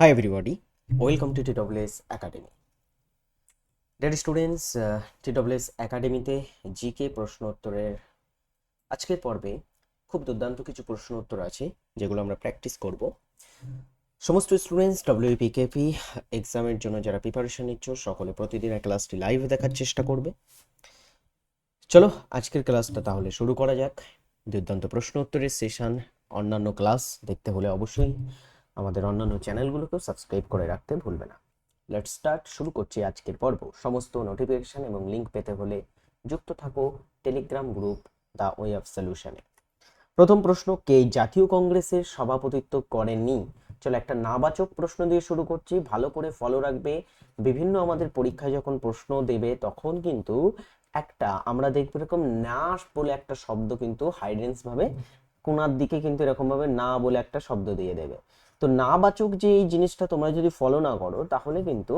Hi everybody, welcome to TWS Academy. Dear students, uh, TWS একাডেমিতে GK প্রশ্ন উত্তরের আজকের পর্বে খুব দুর্দান্ত কিছু প্রশ্ন উত্তর আছে যেগুলো আমরা প্র্যাকটিস করব। সমস্ত স্টুডেন্টস ডব্লিউপিকেপি এক্সামের জন্য যারা প্রিপারেশন নিচ্ছ সকলে প্রতিদিন ক্লাসটি লাইভ দেখার চেষ্টা করবে। চলো আজকের ক্লাসটা তাহলে শুরু করা যাক। দুর্দান্ত প্রশ্ন উত্তরের সেশন অন্যান্য ক্লাস দেখতে হলে অবশ্যই আমাদের অন্যান্য চ্যানেলগুলোকেও সাবস্ক্রাইব করে রাখতে ভুলবে না। লেট স্টার্ট শুরু করছি আজকের পর্ব। সমস্ত নোটিফিকেশন এবং লিংক পেতে হলে যুক্ত থাকো Telegram group the way of সলিউশনে প্রথম প্রশ্ন, কে জাতীয় কংগ্রেসের সভাপতিত্ব করেননি? চলো একটা নাবাচক প্রশ্ন দিয়ে শুরু করছি। ভালো করে ফলো রাখবে। বিভিন্ন আমাদের পরীক্ষায় যখন প্রশ্ন দেবে, তখন কিন্তু একটা আমরা দেখব এরকম না বলে একটা শব্দ কিন্তু হাইডেন্স ভাবে কোনার দিকে কিন্তু এরকম ভাবে না বলে একটা শব্দ দিয়ে দেবে। তো নাবাচক যে এই জিনিসটা তোমরা যদি ফলো না করো, তাহলে কিন্তু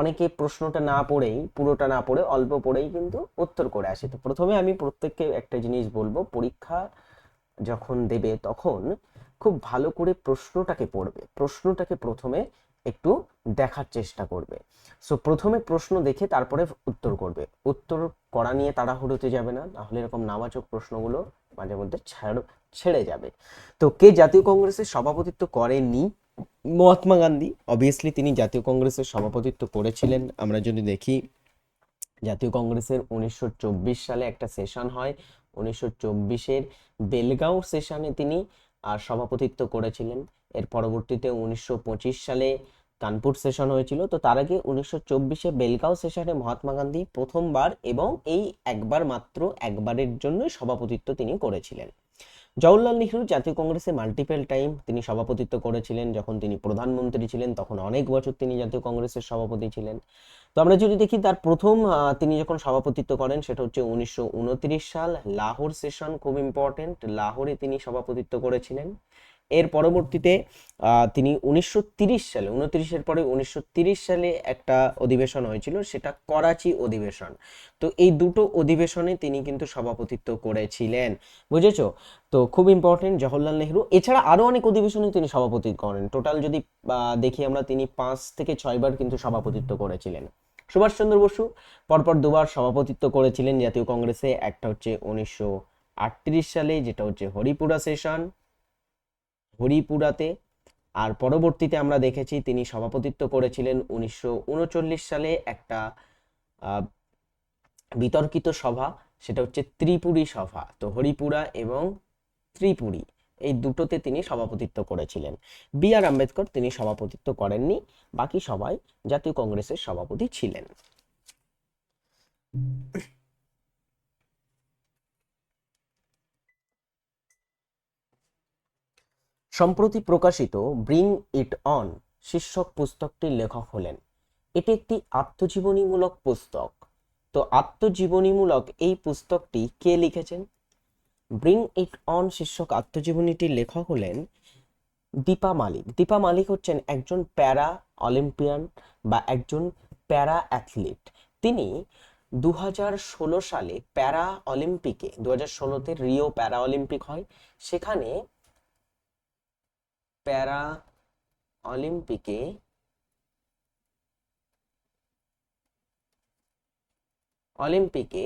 অনেকে প্রশ্নটা না পড়েই, পুরোটা না পড়ে, অল্প পড়েই কিন্তু উত্তর করে আসে। তো প্রথমে আমি প্রত্যেককে একটা জিনিস বলব, পরীক্ষা যখন দেবে তখন খুব ভালো করে প্রশ্নটাকে পড়বে। প্রশ্নটাকে প্রথমে একটু দেখার চেষ্টা করবে। সো প্রথমে প্রশ্ন দেখে তারপরে উত্তর করবে। উত্তর করা নিয়ে তাড়াহুড়োতে যাবে না তাহলে এরকম নাবাচক প্রশ্নগুলো মাঝে মধ্যে ছাড় ছেড়ে যাবে। তো কে জাতীয় কংগ্রেসের সভাপতিত্ব করেননি? মহাত্মা গান্ধী। অবভিয়াসলি তিনি জাতীয় কংগ্রেসের সভাপতিত্ব করেছিলেন। আমরা যদি দেখি, জাতীয় কংগ্রেসের উনিশশো চব্বিশ সালে একটা সেশন হয়। উনিশশো চব্বিশের বেলগাঁও সেশনে তিনি আর সভাপতিত্ব করেছিলেন। এর পরবর্তীতে উনিশশো পঁচিশ সালে কানপুর সেশন হয়েছিল। তো তার আগে উনিশশো চব্বিশে বেলগাঁও সেশনে মহাত্মা গান্ধী প্রথমবার এবং এই একবার মাত্র একবারের জন্য সভাপতিত্ব তিনি করেছিলেন। জওহরলাল নেহরু জাতীয় কংগ্রেসে মাল্টিপেল টাইম তিনি সভাপতিত্ব করেছিলেন। যখন তিনি প্রধানমন্ত্রী ছিলেন, তখন অনেক বছর তিনি জাতীয় কংগ্রেসের সভাপতি ছিলেন। তো আমরা যদি দেখি, তার প্রথম তিনি যখন সভাপতিত্ব করেন, সেটা হচ্ছে উনিশশো উনত্রিশ সাল। লাহোর সেশন খুব ইম্পর্টেন্ট লাহোরে তিনি সভাপতিত্ব করেছিলেন। এর পরবর্তীতে তিনি উনিশশো সালে, উনত্রিশের পরে উনিশশো সালে একটা অধিবেশন হয়েছিল, সেটা করাচি অধিবেশন। তো এই দুটো অধিবেশনে তিনি কিন্তু সভাপতিত্ব করেছিলেন। বুঝেছ? তো খুব ইম্পর্টেন্ট জওহরলাল নেহরু। এছাড়া আরও অনেক অধিবেশনে তিনি সভাপতিত্ব করেন। টোটাল যদি দেখি আমরা, তিনি পাঁচ থেকে ছয়বার কিন্তু সভাপতিত্ব করেছিলেন। সুভাষচন্দ্র বসু পরপর দুবার সভাপতিত্ব করেছিলেন জাতীয় কংগ্রেসে। একটা হচ্ছে উনিশশো আটত্রিশ সালে, যেটা হচ্ছে হরিপুরা সেশন হরিপুরাতে। আর পরবর্তীতে আমরা দেখেছি তিনি সভাপতিত্ব করেছিলেন উনিশশো উনচল্লিশ সালে একটা বিতর্কিত সভা, সেটা হচ্ছে ত্রিপুরী সভা। তো হরিপুরা এবং ত্রিপুরী, এই দুটোতে তিনি সভাপতিত্ব করেছিলেন। বি আর আম্বেদকর তিনি সভাপতিত্ব করেননি, বাকি সবাই জাতীয় কংগ্রেসের সভাপতি ছিলেন। সম্প্রতি প্রকাশিত ব্রিং ইট অন শীর্ষক পুস্তকটির লেখক হলেন। এটি একটি আত্মজীবনীমূলক পুস্তক। তো আত্মজীবনীমূলক এই পুস্তকটি কে লিখেছেন? ব্রিং ইট অন শীর্ষক আত্মজীবনীটির লেখক হলেন দীপা মালিক। দীপা মালিক হচ্ছেন একজন প্যারা অলিম্পিয়ান বা একজন প্যারা অ্যাথলিট। তিনি দু সালে প্যারা অলিম্পিকে দু হাজার ষোলোতে রিও প্যারা অলিম্পিক হয়, সেখানে প্যারা অলিম্পিকে অলিম্পিকে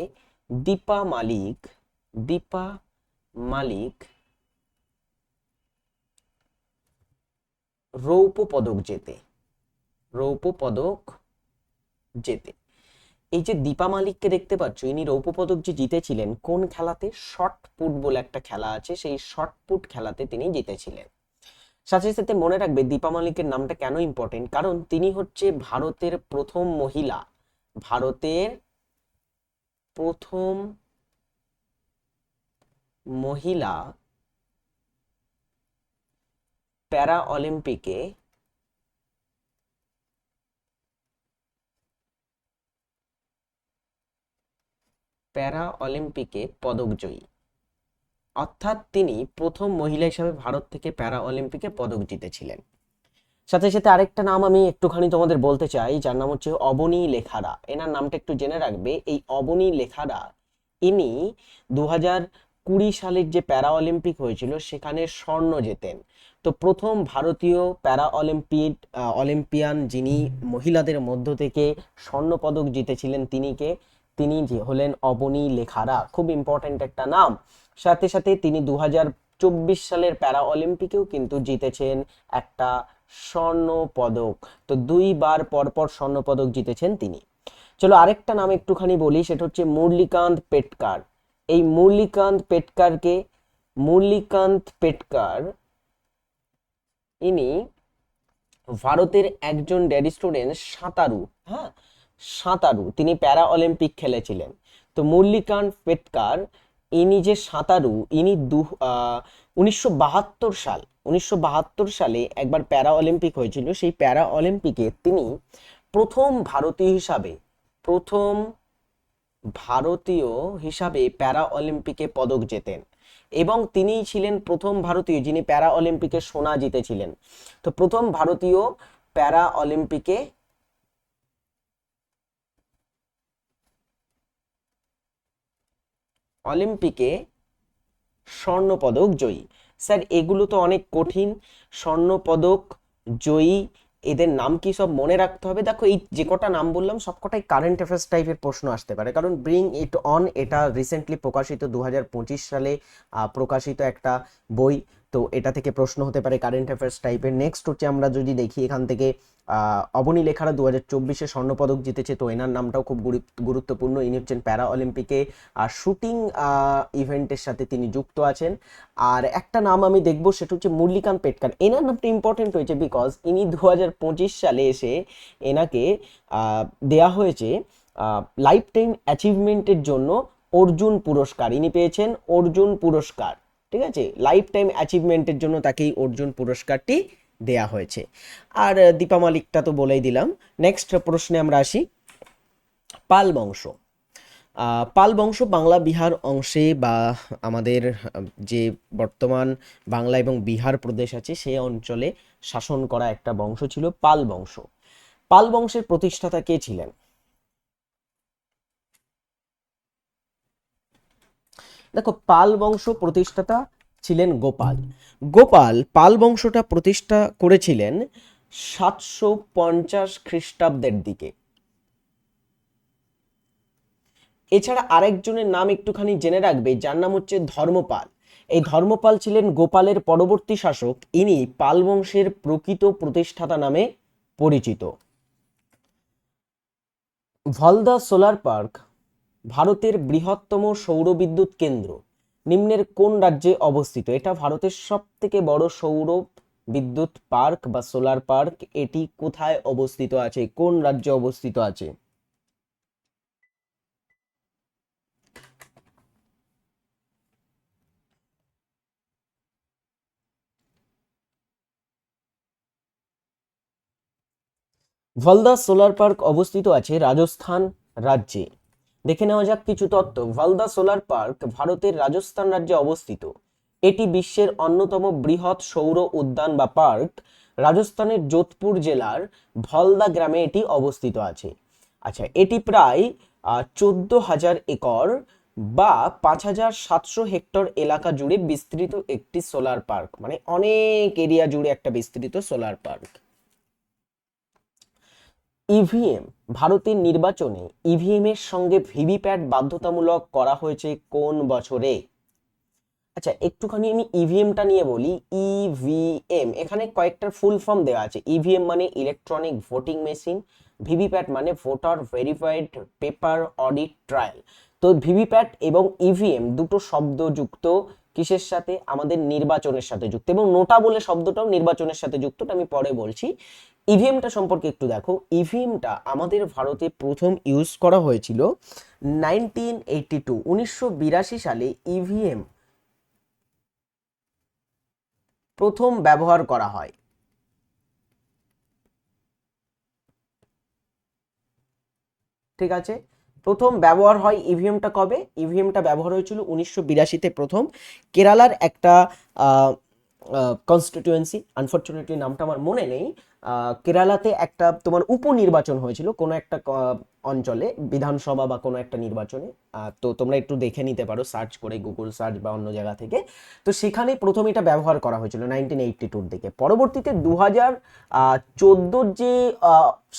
দীপা মালিক দীপা মালিক রৌপ্য পদক জেতে, রৌপ্য পদক জেতে। এই যে দীপা মালিককে দেখতে পাচ্ছ, ইনি রৌপ্য পদক যে জিতেছিলেন, কোন খেলাতে? শর্ট পুট বলে একটা খেলা আছে, সেই শর্ট পুট খেলাতে তিনি জিতেছিলেন। সাথে সাথে মনে রাখবে দীপা মালিকের নামটা কেন ইম্পর্টেন্ট কারণ তিনি হচ্ছে ভারতের প্রথম মহিলা। ভারতের প্রথম মহিলা প্যারা অলিম্পিকে প্যারা অলিম্পিকে পদকজয়ী অর্থাৎ তিনি প্রথম মহিলা হিসাবে ভারত থেকে প্যারা অলিম্পিকে পদক জিতেছিলেন। সাথে সাথে আরেকটা নাম আমি একটুখানি তোমাদের বলতে চাই, যার নাম হচ্ছে অবনী লেখারা। এনার নামটা একটু জেনে রাখবে। এই অবনী লেখারা, ইনি দু কুড়ি সালের যে প্যারা অলিম্পিক হয়েছিল, সেখানে স্বর্ণ জেতেন। তো প্রথম ভারতীয় প্যারা অলিম্পিড অলিম্পিয়ান যিনি মহিলাদের মধ্য থেকে স্বর্ণ পদক জিতেছিলেন, তিনি কে? তিনি যে হলেন অবনী লেখারা। খুব ইম্পর্ট্যান্ট একটা নাম। সাথে সাথে তিনি দু চব্বিশ সালের প্যারা অলিম্পিকেও কিন্তু জিতেছেন একটা স্বর্ণ পদক তো দুইবার পরপর স্বর্ণ পদক জিতেছেন তিনি। চলো আরেকটা নাম একটুখানি বলি, সেটা হচ্ছে মুরলিকান্ত পেটকার। এই মুরলিকান্ত পেটকারকে, মুরলিকান্ত পেটকার, ইনি ভারতের একজন ড্যাডি স্টুডেন্ট, সাঁতারু হ্যাঁ? সাঁতারু, তিনি প্যারা অলিম্পিক খেলেছিলেন। তো মুরলিকান্ত পেটকার ইনি যে সাঁতারু, ইনি দু উনিশশো বাহাত্তর সাল, উনিশশো বাহাত্তর সালে একবার প্যারা অলিম্পিক হয়েছিল। সেই প্যারা অলিম্পিকে তিনি প্রথম ভারতীয় হিসাবে, প্রথম ভারতীয় হিসাবে প্যারা অলিম্পিকে পদক জেতেন। এবং তিনিই ছিলেন প্রথম ভারতীয় যিনি প্যারা অলিম্পিকে সোনা জিতেছিলেন। তো প্রথম ভারতীয় প্যারা অলিম্পিকে অলিম্পিকে স্বর্ণপদক জয়ী। স্যার, এগুলো তো অনেক কঠিন। স্বর্ণপদক জয়ী, এদের নাম কি সব মনে রাখতে হবে? দেখো, এই যে কটা নাম বললাম, সব কটাই কারেন্ট অ্যাফেয়ার্স টাইপের প্রশ্ন আসতে পারে। কারণ ব্রিং ইট অন এটা রিসেন্টলি প্রকাশিত দু হাজার পঁচিশ সালে প্রকাশিত একটা বই। তো এটা থেকে প্রশ্ন হতে পারে কারেন্ট অ্যাফেয়ার্স টাইপের নেক্সট হচ্ছে আমরা যদি দেখি এখান থেকে অবনী লেখারা দু হাজার চব্বিশে স্বর্ণপদক জিতেছে, তো এনার নামটাও খুব গুরুত্বপূর্ণ। ইনি হচ্ছেন প্যারা অলিম্পিকে আর শুটিং ইভেন্টের সাথে তিনি যুক্ত আছেন। আর একটা নাম আমি দেখব, সেটা হচ্ছে মুরলিকান পেটকার। এনার নামটা ইম্পর্টেন্ট হয়েছে বিকজ ইনি দু হাজার পঁচিশ সালে এসে এনাকে দেয়া হয়েছে লাইফ টাইম অ্যাচিভমেন্টের জন্য অর্জুন পুরস্কার। ইনি পেয়েছেন অর্জুন পুরস্কার। ঠিক আছে? লাইফ টাইম অ্যাচিভমেন্টের জন্য তাকে এই অর্জুন পুরস্কারটি দেয়া হয়েছে। আর দীপা মালিকটা তো বলেই দিলাম। নেক্সট প্রশ্নে আমরা আসি। পাল বংশ। পাল বংশ বাংলা বিহার অংশে বা আমাদের যে বর্তমান বাংলা এবং বিহার প্রদেশ আছে সেই অঞ্চলে শাসন করা একটা বংশ ছিল পাল বংশ। পাল বংশের প্রতিষ্ঠাতা কে ছিলেন? দেখো, পাল বংশ প্রতিষ্ঠাতা ছিলেন গোপাল। গোপাল পাল বংশটা প্রতিষ্ঠা করেছিলেন সাতশো পঞ্চাশ খ্রিস্টাব্দের দিকে। এছাড়া আরেকজনের নাম একটুখানি জেনে রাখবে, যার নাম হচ্ছে ধর্মপাল। এই ধর্মপাল ছিলেন গোপালের পরবর্তী শাসক, ইনি পাল বংশের প্রকৃত প্রতিষ্ঠাতা নামে পরিচিত। ভলদা সোলার পার্ক ভারতের বৃহত্তম সৌরবিদ্যুৎ কেন্দ্র। নিম্নের কোন রাজ্যে অবস্থিত? এটা ভারতের সব থেকে বড় সৌর বিদ্যুৎ পার্ক বা সোলার পার্ক। এটি কোথায় অবস্থিত আছে? কোন রাজ্যে অবস্থিত আছে? ভলদা সোলার পার্ক অবস্থিত আছে রাজস্থান রাজ্যে। দেখে নেওয়া যাক কিছু তত্ত্ব। ভালদা সোলার পার্ক ভারতের রাজস্থান রাজ্যে অবস্থিত। এটি বিশ্বের অন্যতম বৃহৎ সৌর উদ্যান বা পার্ক। রাজস্থানের যোধপুর জেলার ভলদা গ্রামে এটি অবস্থিত আছে। আচ্ছা এটি প্রায় চোদ্দ হাজার একর বা পাঁচ হাজার সাতশো হেক্টর এলাকা জুড়ে বিস্তৃত একটি সোলার পার্ক। মানে অনেক এরিয়া জুড়ে একটা বিস্তৃত সোলার পার্ক। ইভিএম ভারতের নির্বাচনে ইভিএম এর সঙ্গে ভিভিপ্যাট বাধ্যতামূলক করা হয়েছে কোন বছরে? আচ্ছা একটুখানি আমি ইভিএমটা নিয়ে বলি। ইভিএম এখানে কয়েকটার ফুল ফর্ম দেওয়া আছে। ইভিএম মানে ইলেকট্রনিক ভোটিং মেশিন ভিভিপ্যাট মানে voter verified paper audit trial তো ভিভিপ্যাট এবং ইভিএম দুটো শব্দ যুক্ত কিসের সাথে? আমাদের নির্বাচনের সাথে যুক্ত। এবং নোটা বলে শব্দটাও নির্বাচনের সাথে যুক্ত আমি পরে বলছি। ইভিএমটা সম্পর্কে একটু দেখো। ইভিএমটা আমাদের ভারতে প্রথম ইউজ করা হয়েছিল নাইনটিন এইটি টু উনিশশো বিরাশি সালে ইভিএম প্রথম ব্যবহার করা হয়। ঠিক আছে? প্রথম ব্যবহার হয় ইভিএমটা কবে? ইভিএমটা ব্যবহার হয়েছিল উনিশশো বিরাশিতে প্রথম। কেরালার একটা কনস্টিটিউয়েন্সি আনফর্চুনেটলি নামটা আমার মনে নেই। কেরালাতে একটা তোমার উপনির্বাচন হয়েছিল। কোনো একটা অঞ্চলে, বিধানসভা বা কোনো একটা নির্বাচনে তো তোমরা একটু দেখে নিতে পারো সার্চ করে গুগল সার্চ বা অন্য জায়গা থেকে। তো সেখানে প্রথম এটা ব্যবহার করা হয়েছিল নাইনটিন এইটটি টুর দিকে। পরবর্তীতে দু হাজার চোদ্দোর যে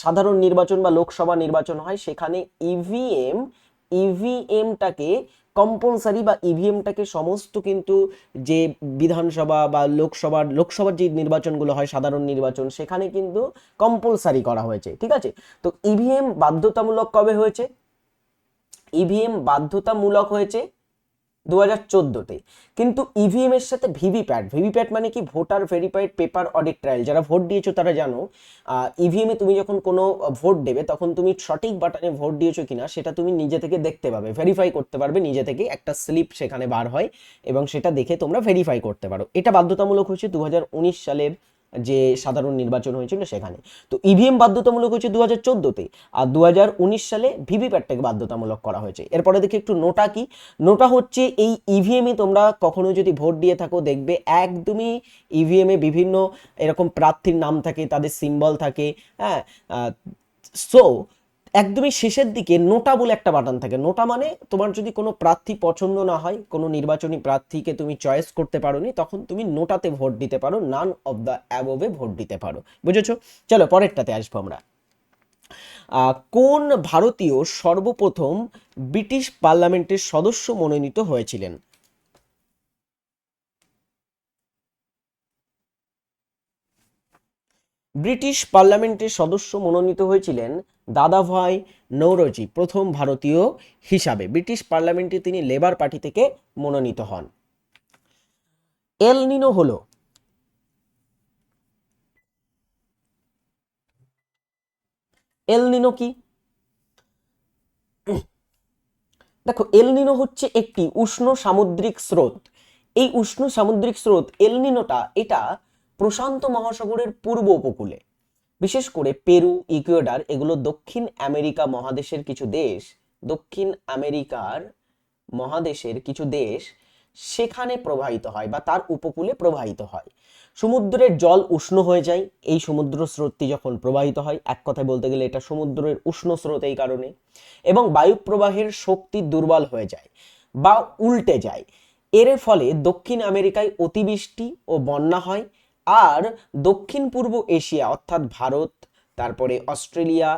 সাধারণ নির্বাচন বা লোকসভা নির্বাচন হয়, সেখানে E ইভিএম ইভিএমটাকে কম্পালসারি বা ইভিএমটাকে সমস্ত কিন্তু যে বিধানসভা বা লোকসভার লোকসভার যে নির্বাচনগুলো হয়, সাধারণ নির্বাচন, সেখানে কিন্তু কম্পালসারি করা হয়েছে, ঠিক আছে? তো ইভিএম বাধ্যতামূলক কবে হয়েছে? ইভিএম বাধ্যতামূলক হয়েছে দু হাজার চোদ্দোতে। কিন্তু ইভিএম এর সাথে ভিভিপ্যাট ভিভিপ্যাট মানে কি? Voter verified paper audit trial যারা ভোট দিয়েছ তারা জানো ইভিএম এ তুমি যখন কোনো ভোট দেবে, তখন তুমি সঠিক বাটনে ভোট দিয়েছ কিনা, সেটা তুমি নিজে থেকে দেখতে পাবে। ভেরিফাই করতে পারবে, নিজে থেকে একটা স্লিপ সেখানে বার হয়, এবং সেটা দেখে তোমরা ভেরিফাই করতে পারো। এটা বাধ্যতামূলক হয়েছে দু সালের যে সাধারণ নির্বাচন হয়েছিল সেখানে। তো ইভিএম বাধ্যতামূলক হয়েছে দু হাজার চোদ্দোতে আর দু হাজার উনিশ সালে ভিভিপ্যাটটাকে বাধ্যতামূলক করা হয়েছে। এরপরে দেখি একটু নোটা কি? নোটা হচ্ছে এই ইভিএমে তোমরা কখনো যদি ভোট দিয়ে থাকো দেখবে একদমই ইভিএমে বিভিন্ন এরকম প্রার্থীর নাম থাকে, তাদের সিম্বল থাকে হ্যাঁ? সো একদমই শেষের দিকে নোটা বলে একটা বাটন থাকে। নোটা মানে তোমার যদি কোনো প্রার্থী পছন্দ না হয়, কোনো নির্বাচনী প্রার্থীকে তুমি চয়েস করতে পারো নি তখন তুমি নোটাতে ভোট দিতে পারো none of the above vote দিতে পারো। বুঝেছ? চলো পরেরটাতে আসব আমরা। কোন ভারতীয় সর্বপ্রথম ব্রিটিশ পার্লামেন্টের সদস্য মনোনীত হয়েছিলেন? ব্রিটিশ পার্লামেন্টের সদস্য মনোনীত হয়েছিলেন দাদাভাই নৌরজি, প্রথম ভারতীয় হিসাবে ব্রিটিশ পার্লামেন্টে তিনি লেবার পার্টি থেকে মনোনীত হন। এল নিনো হলো। এল নিনো কি? দেখো, এল নিনো হচ্ছে একটি উষ্ণ সামুদ্রিক স্রোত। এই উষ্ণ সামুদ্রিক স্রোত, এল নিনোটা, এটা প্রশান্ত মহাসাগরের পূর্ব উপকূলে। বিশেষ করে পেরু, ইকুয়েডার এগুলো দক্ষিণ আমেরিকা মহাদেশের কিছু দেশ, দক্ষিণ আমেরিকার মহাদেশের কিছু দেশ সেখানে প্রবাহিত হয় বা তার উপকূলে প্রবাহিত হয়। সমুদ্রের জল উষ্ণ হয়ে যায়, এই সমুদ্র স্রোতটি যখন প্রবাহিত হয়, এক কথায় বলতে গেলে এটা সমুদ্রের উষ্ণ স্রোত এই কারণে, এবং বায়ু প্রবাহের শক্তি দুর্বল হয়ে যায় বা উল্টে যায়। এর ফলে দক্ষিণ আমেরিকায় অতিবৃষ্টি ও বন্যা হয় আর দক্ষিণ পূর্ব এশিয়া, অর্থাৎ ভারত, তারপরে অস্ট্রেলিয়া,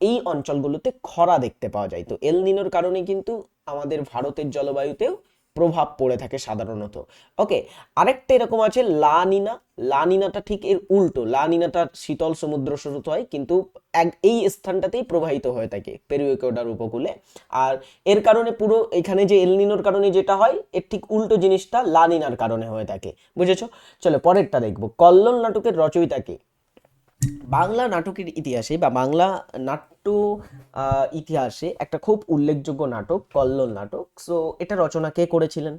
এই অঞ্চলগুলোতে খরা দেখতে পাওয়া যায়। তো এল নিনোর কারণে কিন্তু আমাদের ভারতের জলবায়ুতেও প্রভাব পড়ে থাকে সাধারণত। ওকে আরেকটা এরকম আছে লা নিনা। লা নিনাটা ঠিক এর উল্টো। লা নিনাটা শীতল সমুদ্র স্রোত হয়, কিন্তু এক, এই স্থানটাতেই প্রবাহিত হয়ে থাকে পেরুয়েকোডার উপকূলে। আর এর কারণে পুরো এখানে যে এল নিনোর কারণে যেটা হয়, এর ঠিক উল্টো জিনিসটা লা নিনার কারণে হয়ে থাকে। বুঝেছ? চলো পরেরটা দেখব। কল্লোল নাটকের রচয়িতা কে? বাংলা নাটকের ইতিহাসে বা বাংলা নাট্য ইতিহাসে একটা খুব উল্লেখযোগ্য নাটক, কল্লোল নাটক। সো এটা রচনা কে করেছিলেন?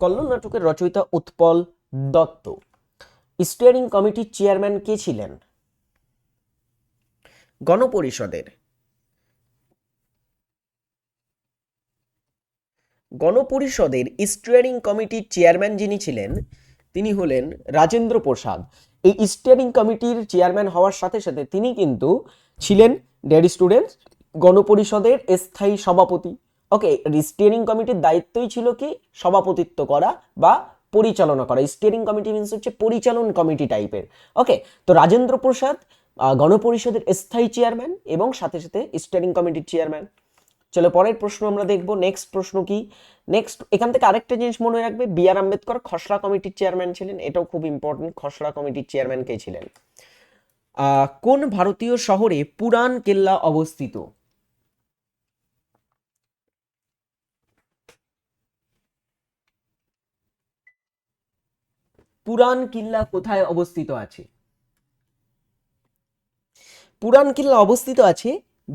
কল্লোল নাটকের রচয়িতা উৎপল দত্ত। স্টিয়ারিং কমিটির চেয়ারম্যান কে ছিলেন? গণপরিষদের। গণপরিষদের স্টিয়ারিং কমিটির চেয়ারম্যান যিনি ছিলেন তিনি হলেন রাজেন্দ্র প্রসাদ। এই স্টিয়ারিং কমিটির চেয়ারম্যান হওয়ার সাথে সাথে তিনি কিন্তু ছিলেন ডেড স্টুডেন্ট, গণপরিষদের স্থায়ী সভাপতি। ওকে স্টিয়ারিং কমিটির দায়িত্বই ছিল কি? সভাপতিত্ব করা বা পরিচালনা করা। স্টিয়ারিং কমিটি মিনস হচ্ছে পরিচালন কমিটি টাইপের ওকে, তো রাজেন্দ্র প্রসাদ গণপরিষদের স্থায়ী চেয়ারম্যান এবং সাথে সাথে স্টিয়ারিং কমিটির চেয়ারম্যান। চলো, পরের প্রশ্ন আমরা দেখব নেক্সট প্রশ্ন কি? নেক্সট এখান থেকে আরেকটা জিনিস মনে রাখবে, বি আর আম্বেদকর খসড়া কমিটির চেয়ারম্যান ছিলেন, এটাও খুব ইম্পর্টেন্ট খসড়া কমিটির চেয়ারম্যান কে ছিলেন। কোন ভারতীয় শহরে পুরান কেল্লা অবস্থিত? পুরান কিল্লা কোথায় অবস্থিত আছে? পুরান কিল্লা অবস্থিত আছে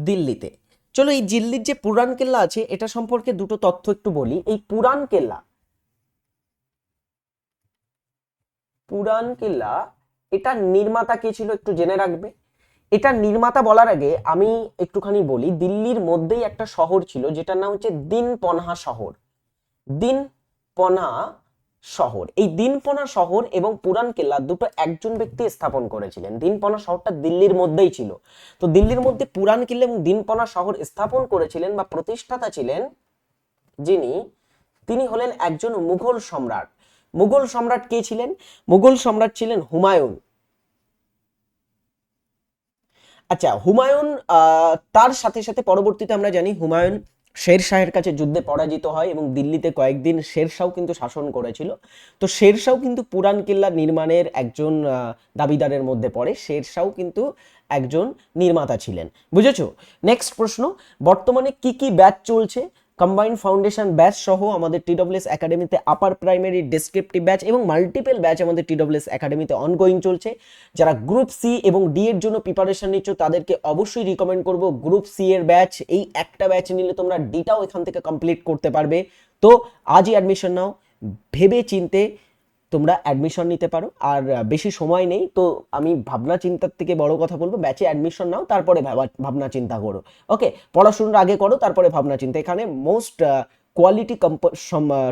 দিল্লিতে। চলো এই দিল্লির যে পুরান কেল্লা আছে, এটা সম্পর্কে দুটো তথ্য একটু বলি। এই পুরান কেল্লা পুরান কেল্লা, এটা নির্মাতা কে ছিল একটু জেনে রাখবে। এটা নির্মাতা বলার আগে আমি একটুখানি বলি, দিল্লির মধ্যেই একটা শহর ছিল, যেটার নাম হচ্ছে দিন পনহা শহর। দিন দিনপনা শহর। এই দিনপনা শহর এবং পুরান কেল্লা দুটো একজন ব্যক্তি স্থাপন করেছিলেন। দিনপনা শহরটা দিল্লির মধ্যেই ছিল। তো দিল্লির মধ্যে পুরান কেল্লা এবং দিনপনা শহর স্থাপন করেছিলেন বা প্রতিষ্ঠাতা ছিলেন যিনি, তিনি হলেন একজন মুঘল সম্রাট। মুঘল সম্রাট কে ছিলেন? মুঘল সম্রাট ছিলেন হুমায়ুন। আচ্ছা হুমায়ুন তার সাথে সাথে পরবর্তীতে আমরা জানি হুমায়ুন শের শাহের কাছে যুদ্ধে পরাজিত হয় এবং দিল্লিতে কয়েকদিন শের শাহ কিন্তু শাসন করেছিল। তো শের শাহ কিন্তু পুরান কিল্লা নির্মাণের একজন দাবিদারের মধ্যে পড়ে। শের শাহ কিন্তু একজন নির্মাতা ছিলেন। বুঝেছ? নেক্সট প্রশ্ন, বর্তমানে কি কি ব্যাচ চলছে? কম্বাইন্ড ফাউন্ডেশন ব্যাচ সহ আমাদের টিডব্লিউএস একাডেমিতে আপার প্রাইমারি ডেসক্রিপটিভ ব্যাচ এবং মাল্টিপল ব্যাচ আমাদের টিডব্লিউএস একাডেমিতে অনগোয়িং চলছে। যারা গ্রুপ সি এবং ডি এর জন্য প্রিপারেশন নিচ্ছ, তাদেরকে অবশ্যই রিকমেন্ড করব গ্রুপ সি এর ব্যাচ এই একটা ব্যাচ নিলে তোমরা ডিটাও এখান থেকে কমপ্লিট করতে পারবে। তো আজই অ্যাডমিশন নাও। ভেবে চিনতে তোমরা অ্যাডমিশন নিতে পারো। আর বেশি সময় নেই, তো আমি ভাবনা চিন্তার থেকে বড় কথা বলব ব্যাচে অ্যাডমিশন নাও, তারপরে ভাবা- ভাবনা চিন্তা করো। ওকে পড়াশোনার আগে করো, তারপরে ভাবনা চিন্তা। এখানে মোস্ট কোয়ালিটি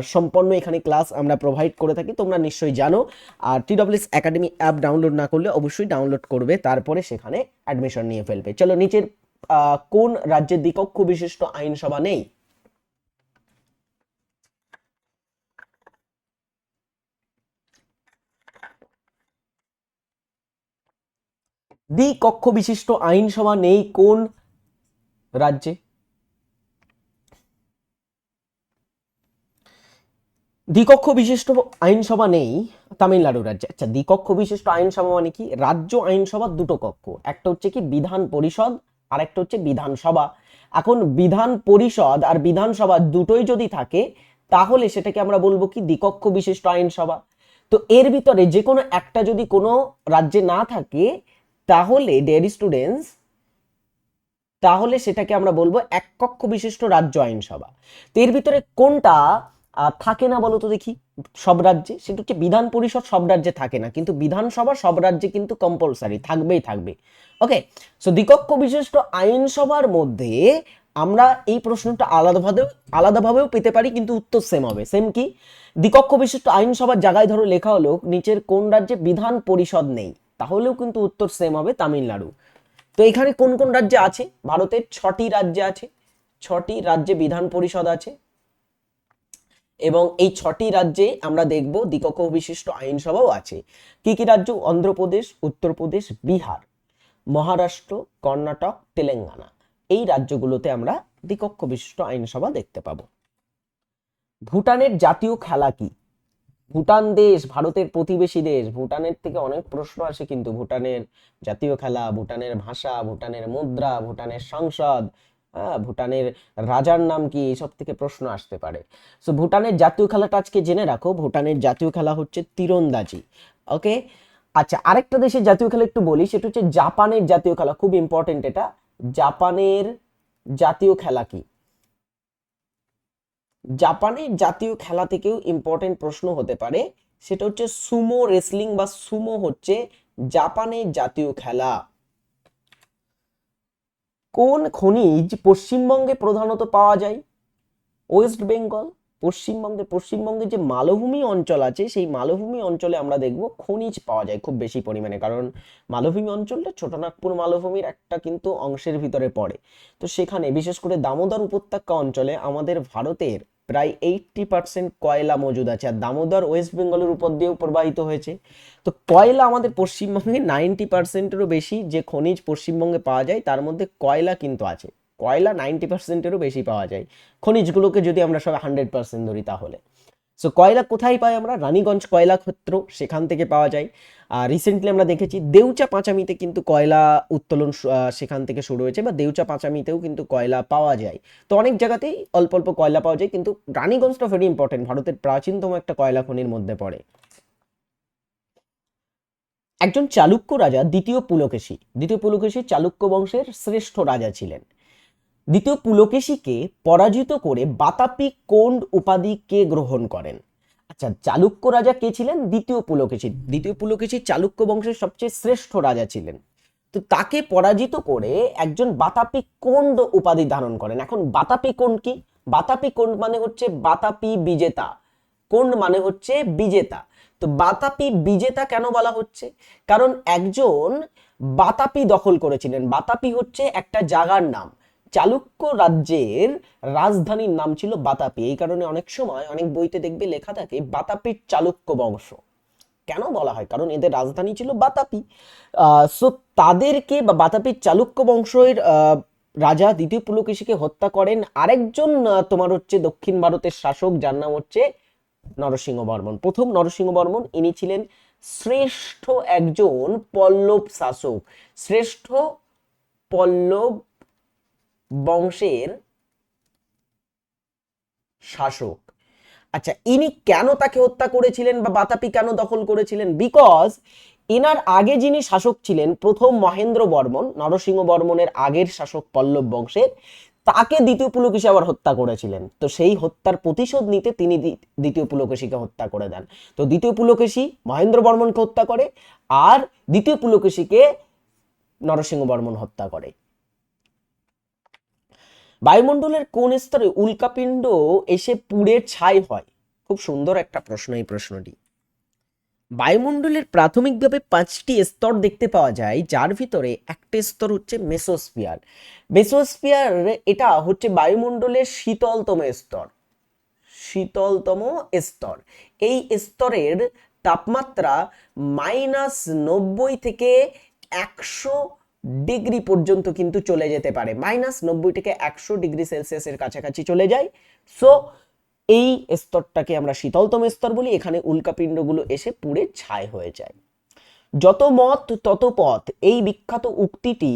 সম্পন্ন এখানে ক্লাস আমরা প্রোভাইড করে থাকি, তোমরা নিশ্চয়ই জানো। আর টি টিডব্লিউএস একাডেমি অ্যাপ ডাউনলোড না করলে অবশ্যই ডাউনলোড করবে, তারপরে সেখানে অ্যাডমিশন নিয়ে ফেলবে। চলো, নিচের কোন রাজ্যের দ্বিকক্ষ বিশিষ্ট আইনসভা নেই। দ্বিকক্ষ বিশিষ্ট আইনসভা নেই কোন রাজ্যে? দ্বিকক্ষ বিশিষ্ট আইনসভা নেই তামিলনাড়ু রাজ্যে। আচ্ছা দ্বিকক্ষ বিশিষ্ট আইনসভা মানে কি? রাজ্য আইনসভা দুটো কক্ষ, একটা হচ্ছে কি বিধান পরিষদ আর একটা হচ্ছে বিধানসভা এখন বিধান পরিষদ আর বিধানসভা দুটোই যদি থাকে, তাহলে সেটাকে আমরা বলব কি দ্বিকক্ষ বিশিষ্ট আইনসভা। তো এর ভিতরে যে কোনো একটা যদি কোনো রাজ্যে না থাকে তাহলে ডেয়ারি স্টুডেন্টস তাহলে সেটাকে আমরা বলব এক কক্ষ বিশিষ্ট রাজ্য আইনসভা। তো এর ভিতরে কোনটা থাকে না বলতো দেখি, সব রাজ্যে? সেটা হচ্ছে বিধান পরিষদ সব রাজ্যে থাকে না, কিন্তু বিধানসভা সব রাজ্যে কিন্তু কম্পালসারি থাকবেই, থাকবে। ওকে সো দ্বিকক্ষ বিশিষ্ট আইনসভার মধ্যে আমরা এই প্রশ্নটা আলাদাভাবে আলাদাভাবেও পেতে পারি, কিন্তু উত্তর সেম হবে। সেম কি? দ্বিকক্ষ বিশিষ্ট আইনসভার জায়গায় ধরো লেখা হলো, নিচের কোন রাজ্যে বিধান পরিষদ নেই? তাহলেও কিন্তু উত্তর সেম হবে তামিলনাড়ু। তো এখানে কোন কোন রাজ্যে আছে? ভারতের ছটি রাজ্যে আছে, ছটি রাজ্যে বিধান পরিষদ আছে, এবং এই ছটি রাজ্যে আমরা দেখব দ্বিকক্ষ বিশিষ্ট আইনসভাও আছে। কি কি রাজ্য? অন্ধ্রপ্রদেশ, উত্তরপ্রদেশ, বিহার, মহারাষ্ট্র, কর্ণাটক, তেলেঙ্গানা। এই রাজ্যগুলোতে আমরা দ্বিকক্ষ বিশিষ্ট আইনসভা দেখতে পাবো। ভুটানের জাতীয় খেলা কি? ভুটান দেশ, ভারতের প্রতিবেশী দেশ, ভুটানের থেকে অনেক প্রশ্ন আসে কিন্তু ভুটানের জাতীয় খেলা, ভুটানের ভাষা, ভুটানের মুদ্রা, ভুটানের সংসদ হ্যাঁ ভুটানের রাজার নাম কি, এসব থেকে প্রশ্ন আসতে পারে। সো ভুটানের জাতীয় খেলাটা আজকে জেনে রাখো, ভুটানের জাতীয় খেলা হচ্ছে তীরন্দাজি ওকে আচ্ছা আরেকটা দেশের জাতীয় খেলা একটু বলি, সেটা হচ্ছে জাপানের জাতীয় খেলা, খুব ইম্পর্টেন্ট এটা। জাপানের জাতীয় খেলা কি? জাপানের জাতীয় খেলা থেকেও ইম্পর্টেন্ট প্রশ্ন হতে পারে। সেটা হচ্ছে সুমো রেসলিং বা সুমো হচ্ছে জাপানের জাতীয় খেলা। কোন খনিজ পশ্চিমবঙ্গে প্রধানত পাওয়া যায়? ওয়েস্ট বেঙ্গল, পশ্চিমবঙ্গে পশ্চিমবঙ্গে যে মালভূমি অঞ্চল আছে, সেই মালভূমি অঞ্চলে আমরা দেখব খনিজ পাওয়া যায় খুব বেশি পরিমাণে। কারণ মালভূমি অঞ্চলটা ছোটনাগপুর মালভূমির একটা কিন্তু অংশের ভিতরে পড়ে। তো সেখানে বিশেষ করে দামোদর উপত্যকা অঞ্চলে আমাদের ভারতের প্রায় এইটটি পার্সেন্ট কয়লা মজুদ আছে। আর দামোদর ওয়েস্ট বেঙ্গলের উপর দিয়েও প্রবাহিত হয়েছে। তো কয়লা আমাদের পশ্চিমবঙ্গে নাইনটি পার্সেন্টেরও বেশি, যে খনিজ পশ্চিমবঙ্গে পাওয়া যায়, তার মধ্যে কয়লা কিন্তু আছে। কয়লা নাইনটি পার্সেন্টেরও বেশি পাওয়া যায়। খনিজগুলোকে যদি আমরা সব হান্ড্রেড পার্সেন্ট ধরি তাহলে। সো কয়লা কোথায় পাই আমরা? রানীগঞ্জ কয়লা ক্ষেত্র সেখান থেকে পাওয়া যায়। আর রিসেন্টলি আমরা দেখেছি দেউচা পাঁচামিতে কিন্তু কয়লা উত্তোলন সেখান থেকে শুরু হয়েছে বা দেউচা পাঁচামিতেও কিন্তু কয়লা পাওয়া যায়। তো অনেক জায়গাতেই অল্প অল্প কয়লা পাওয়া যায় কিন্তু রানীগঞ্জটা ভেরি ইম্পর্টেন্ট ভারতের প্রাচীনতম একটা কয়লা খনির মধ্যে পড়ে। একজন চালুক্য রাজা, দ্বিতীয় পুলকেশী। দ্বিতীয় পুলকেশী চালুক্য বংশের শ্রেষ্ঠ রাজা ছিলেন। দ্বিতীয় পুলকেশীকে পরাজিত করে বাতাপি কোন্ড উপাধি কে গ্রহণ করেন? আচ্ছা চালুক্য রাজা কে ছিলেন? দ্বিতীয় পুলকেশী। দ্বিতীয় পুলকেশী চালুক্য বংশের সবচেয়ে শ্রেষ্ঠ রাজা ছিলেন। তো তাকে পরাজিত করে একজন বাতাপি কোন্ড উপাধি ধারণ করেন? এখন বাতাপি কোন্ড কি? বাতাপি কোন্ড মানে হচ্ছে বাতাপি বিজেতা। কোন মানে হচ্ছে বিজেতা। তো বাতাপি বিজেতা কেন বলা হচ্ছে? কারণ একজন বাতাপি দখল করেছিলেন। বাতাপি হচ্ছে একটা জাগার নাম। চালুক্য রাজ্যের রাজধানীর নাম ছিল বাতাপি। এই কারণে অনেক সময় অনেক বইতে দেখবে লেখা থাকে বাতাপির চালুক্য বংশ। কেন বলা হয়? কারণ এদের রাজধানী ছিল বাতাপি। সো তাদেরকে বা বাতাপির চালুক্য বংশের রাজা দ্বিতীয় পুলকেশীকে হত্যা করেন। আরেকজন তোমার হচ্ছে দক্ষিণ ভারতের শাসক, যার নাম হচ্ছে নরসিংহ বর্মন। প্রথম নরসিংহ বর্মন ইনি ছিলেন শ্রেষ্ঠ একজন পল্লব শাসক। শ্রেষ্ঠ পল্লব বংশের শাসক। আচ্ছা ইনি কেন তাকে হত্যা করেছিলেন বা বাতাপি কেন দখল করেছিলেন? বিকজ এনার আগে যিনি শাসক ছিলেন, প্রথম মহেন্দ্র বর্মন, নরসিংহ বর্মনের আগের শাসক পল্লব বংশের, তাকে দ্বিতীয় পুলকেশী আবার হত্যা করেছিলেন। তো সেই হত্যার প্রতিশোধ নিতে তিনি দ্বি- দ্বিতীয় পুলকেশীকে হত্যা করে দেন। তো দ্বিতীয় পুলকেশী মহেন্দ্র বর্মনকে হত্যা করে, আর দ্বিতীয় পুলকেশীকে নরসিংহ বর্মন হত্যা করে। বায়ুমণ্ডলের কোন স্তরে উল্কাপিণ্ড এসে পুড়ে ছাই হয়? খুব সুন্দর একটা প্রশ্ন এই প্রশ্নটি। বায়ুমণ্ডলের প্রাথমিকভাবে পাঁচটি স্তর দেখতে পাওয়া যায়, যার ভিতরে একটা স্তর হচ্ছে মেসোস্ফিয়ার। মেসোস্ফিয়ার এটা হচ্ছে বায়ুমণ্ডলের শীতলতম স্তর। শীতলতম স্তর। এই স্তরের তাপমাত্রা মাইনাস নব্বই থেকে একশো ডিগ্রি পর্যন্ত কিন্তু চলে যেতে পারে। মাইনাস নব্বই থেকে একশো ডিগ্রি সেলসিয়াসের কাছাকাছি চলে যায়। সো এই স্তরটাকে আমরা শীতলতম স্তর বলি। এখানে উল্কাপিণ্ডগুলো এসে পুড়ে ছাই হয়ে যায়। যত মত, তত পথ। এই বিখ্যাত উক্তিটি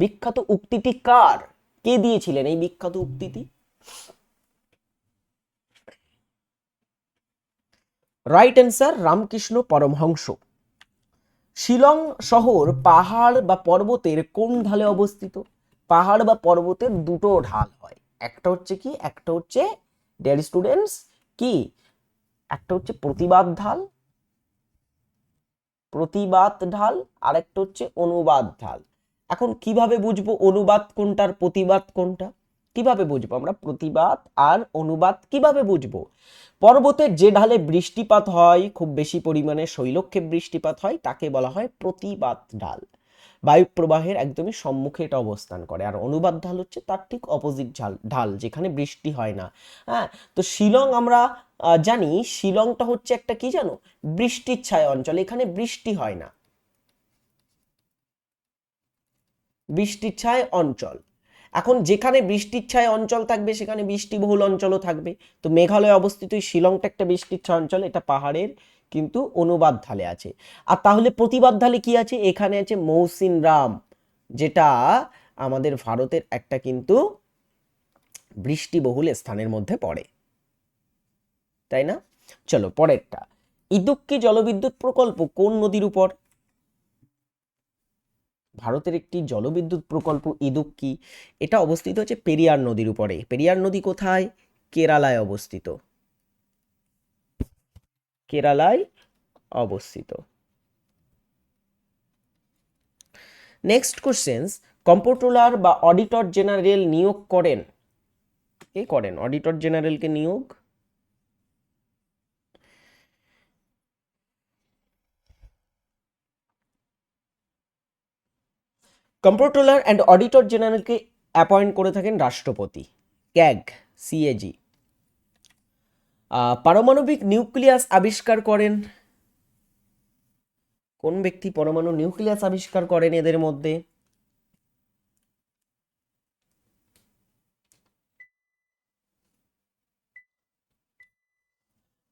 বিখ্যাত উক্তিটি কার? কে দিয়েছিলেন এই বিখ্যাত উক্তিটি? Right answer Ramakrishna Paramhansa. Shillong শহর পাহাড় বা পর্বতের কোন ঢালে অবস্থিত? পাহাড় বা পর্বতের দুটো ঢাল হয়। একটা হচ্ছে কি? একটা হচ্ছে ডিয়ার স্টুডেন্টস কি? একটা হচ্ছে প্রতিবাদ ঢাল প্রতিবাদ ঢাল আর একটা হচ্ছে অনুবাদ ঢাল। এখন কীভাবে বুঝব অনুবাদ কোনটার প্রতিবাদ কোনটা? কীভাবে বুঝব? আমরা প্রতিবাদ আর অনুবাদ কীভাবে বুঝব? পর্বতের যে ঢালে বৃষ্টিপাত হয়, খুব বেশি পরিমাণে শৈলক্ষেপ বৃষ্টিপাত হয়, তাকে বলা হয় প্রতিবাদ ঢাল। বায়ু প্রবাহের একদমই সম্মুখে এটা অবস্থান করে। আর অনুবাদ ঢাল হচ্ছে তার ঠিক অপোজিট ঢাল ঢাল, যেখানে বৃষ্টি হয় না। হ্যাঁ তো শিলং আমরা জানি, শিলংটা হচ্ছে একটা কি জানো? বৃষ্টির ছায় অঞ্চল, এখানে বৃষ্টি হয় না। বৃষ্টির ছায় অঞ্চল। এখন যেখানে বৃষ্টির ছায় অঞ্চল থাকবে, সেখানে বৃষ্টিবহুল অঞ্চলও থাকবে। তো মেঘালয়ে অবস্থিত শিলংটা একটা বৃষ্টির ছায় অঞ্চল, এটা পাহাড়ের কিন্তু অনুবাদ ঢালে আছে। আর তাহলে প্রতিবাদ ঢালে কি আছে? এখানে আছে মৌসিন রাম, যেটা আমাদের ভারতের একটা কিন্তু বৃষ্টিবহুল স্থানের মধ্যে পড়ে। তাই না? চলো, পরেরটা। ইদুক্কি জলবিদ্যুৎ প্রকল্প কোন নদীর উপর? ভারতের একটি জলবিদ্যুৎ প্রকল্প ইদুক্কি, এটা অবস্থিত হচ্ছে পেরিয়ার নদীর উপরে। পেরিয়ার নদী কোথায়? কেরালায় অবস্থিত। কেরালায় অবস্থিত। নেক্সট কোশ্চেন্স কম্পোট্রোলার বা অডিটর জেনারেল নিয়োগ করেন? কে করেন? অডিটর জেনারেলকে নিয়োগ? কম্পোট্রোলার অ্যান্ড অডিটর জেনারেলকে অ্যাপয়েন্ট করে থাকেন রাষ্ট্রপতি। CAG, CAG. পারমাণবিক নিউক্লিয়াস আবিষ্কার করেন। কোন ব্যক্তি পরমাণু নিউক্লিয়াস আবিষ্কার করেন এদের মধ্যে?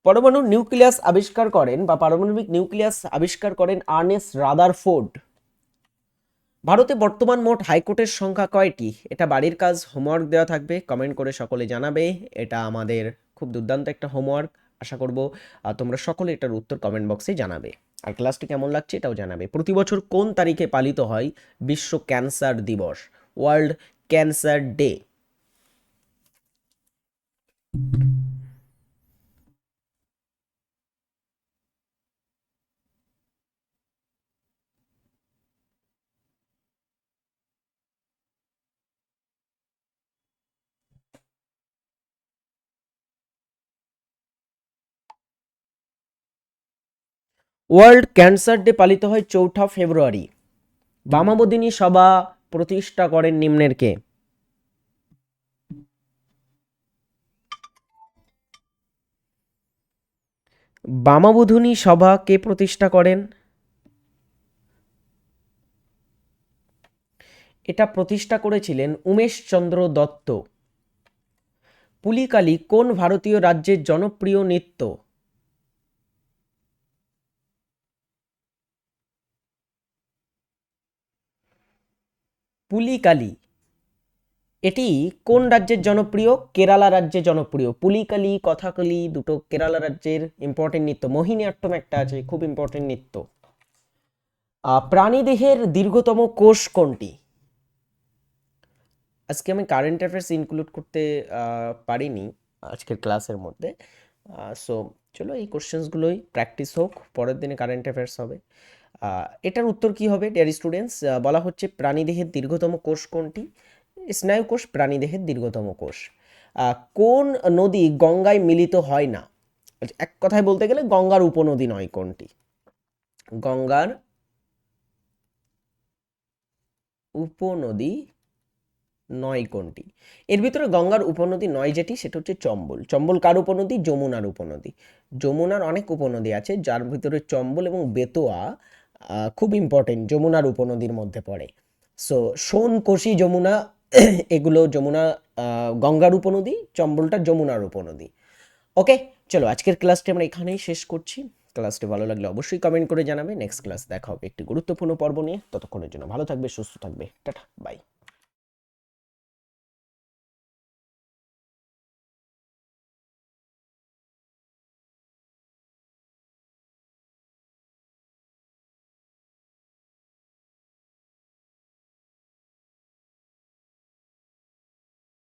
পরমাণু নিউক্লিয়াস আবিষ্কার করেন বা পারমাণবিক নিউক্লিয়াস আবিষ্কার করেন আর্নেস রাদারফোর্ড। ভারতে বর্তমান মোট হাইকোর্টের সংখ্যা কয়টি? এটা বাড়ির কাজ, হোমওয়ার্ক দেওয়া থাকবে, কমেন্ট করে সকলে জানাবে। এটা আমাদের খুব দুর্দান্ত একটা হোমওয়ার্ক, আশা করব তোমরা সকলে এটার উত্তর কমেন্ট বক্সে জানাবে। আর ক্লাসটি কেমন লাগছে এটাও জানাবে। প্রতি বছর কোন তারিখে পালিত হয় বিশ্ব ক্যান্সার দিবস? World cancer day. World cancer day পালিত হয় চৌঠা ফেব্রুয়ারি। বামাবদিনী সভা প্রতিষ্ঠা করেন নিম্নের কে? বামাবধূনী সভা কে প্রতিষ্ঠা করেন? এটা প্রতিষ্ঠা করেছিলেন উমেশচন্দ্র দত্ত। পুলিকালি কোন ভারতীয় রাজ্যের জনপ্রিয় নৃত্য? পুলিকালি এটি কোন রাজ্যের জনপ্রিয়? কেরালা রাজ্যে জনপ্রিয়। পুলিকালি কথাকালি দুটো কেরালা রাজ্যের ইম্পর্টেন্ট নৃত্য। মোহিনীঅট্টম একটা আছে, খুব ইম্পর্টেন্ট নৃত্য। প্রাণীদেহের দীর্ঘতম কোষ কোনটি? আজকে আমি কারেন্ট অ্যাফেয়ার্স ইনক্লুড করতে পারিনি আজকের ক্লাসের মধ্যে। সো চলো এই কোশ্চেন্সগুলোই প্র্যাকটিস হোক, পরের দিনে কারেন্ট অ্যাফেয়ার্স হবে। এটার উত্তর কি হবে ডিয়ার স্টুডেন্টস বলা হচ্ছে প্রাণীদেহের দীর্ঘতম কোষ কোনটি? স্নায়ুকোষ প্রাণীদেহের দীর্ঘতম কোষ। কোন নদী গঙ্গায় মিলিত হয় না? এক কথায় বলতে গেলে গঙ্গার উপনদী নয় কোনটি। গঙ্গার উপনদী নয় কোনটি। এর ভিতরে গঙ্গার উপনদী নয় যেটি, সেটা হচ্ছে চম্বল। চম্বল কার উপনদী? যমুনার উপনদী। যমুনার অনেক উপনদী আছে, যার ভিতরে চম্বল এবং বেতোয়া খুব ইম্পর্টেন্ট যমুনার উপনদীর মধ্যে পড়ে। সো সোন, কোশি, যমুনা, এগুলো যমুনা গঙ্গার উপনদী, চম্বলটা যমুনার উপনদী। ওকে চলো আজকের ক্লাসটি আমরা এখানেই শেষ করছি। ক্লাসটি ভালো লাগলে অবশ্যই কমেন্ট করে জানাবে। নেক্সট ক্লাস দেখা হবে একটি গুরুত্বপূর্ণ পর্ব নিয়ে। ততক্ষণের জন্য ভালো থাকবে, সুস্থ থাকবে। Tata bye